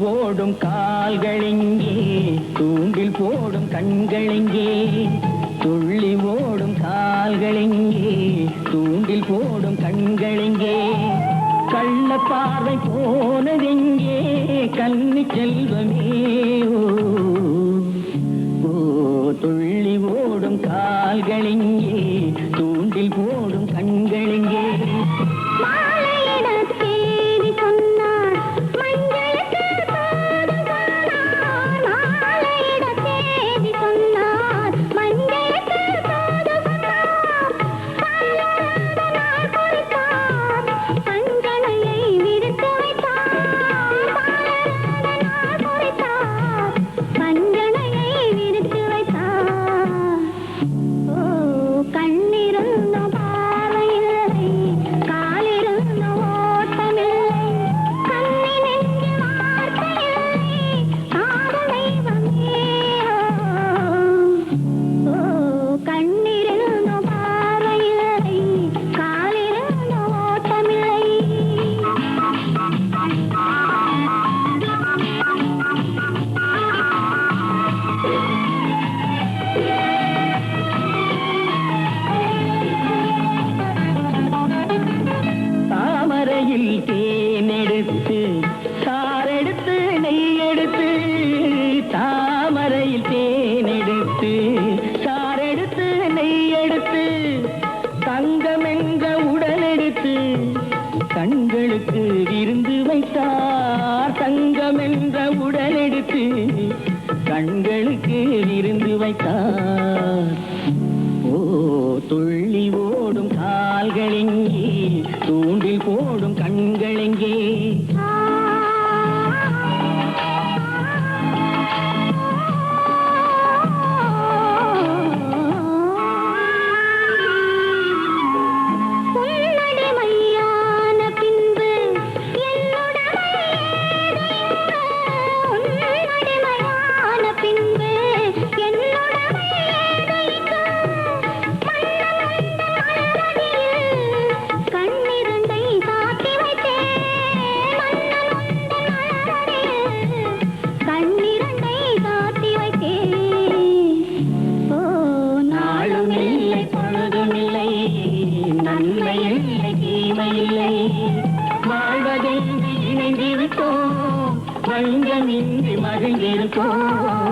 போடும் கால்களெங்கே தூண்டில் போடும் கண்களெங்கே. துள்ளி ஓடும் கால்களெங்கே தூண்டில் போடும் கண்களெங்கே. பார்வை போனதெங்கே? கண்ணி செல்வமே ஓ. துள்ளி ஓடும் கால்களெங்கே கண்களுக்கு விருந்து வைத்தார். தங்கம் என்ற உடலெடுத்து கண்களுக்கு விருந்து வைத்தார். ஓ துள் மஞ்சமின்றி மகிழ்ந்திருக்கோம்